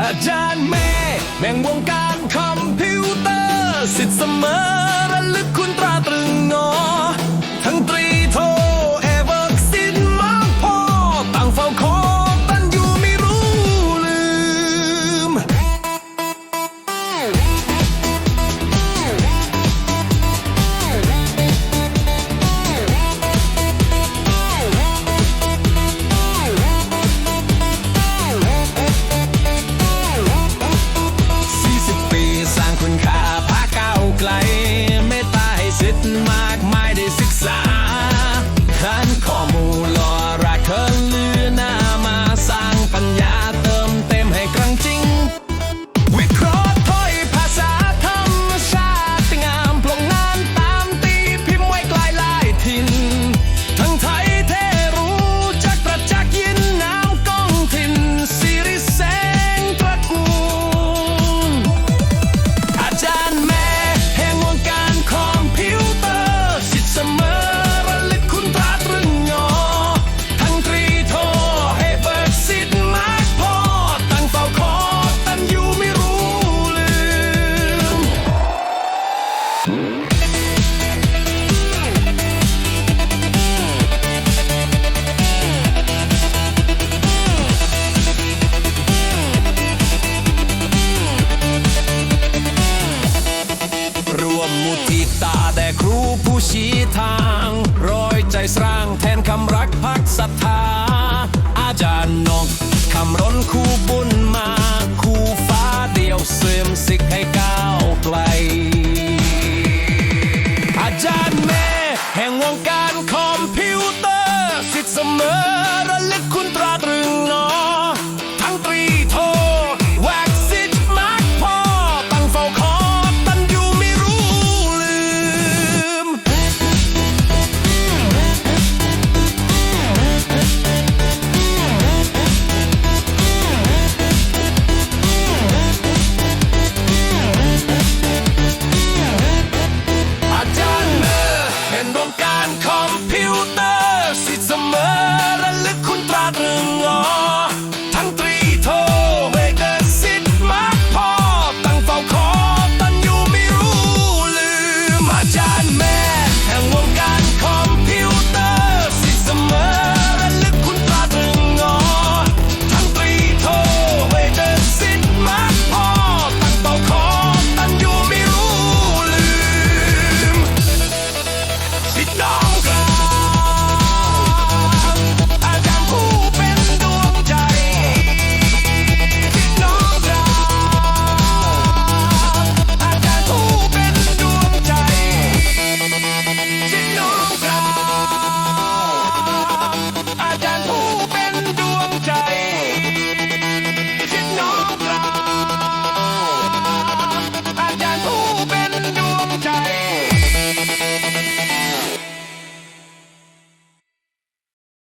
อาจารย์แม่แม่งวงการคอมพิวเตอร์สิทธิ์เสมอระลึกคุณตราตรึง my รวมมุทิตาแต่ครูผู้ชี้ทางร้อยใจสร้างแทนคำรักพักศรัทธา อาจารย์นกคำร้นคูบุญมา คูฟ้าเดียวเสื่มสิกให้ No!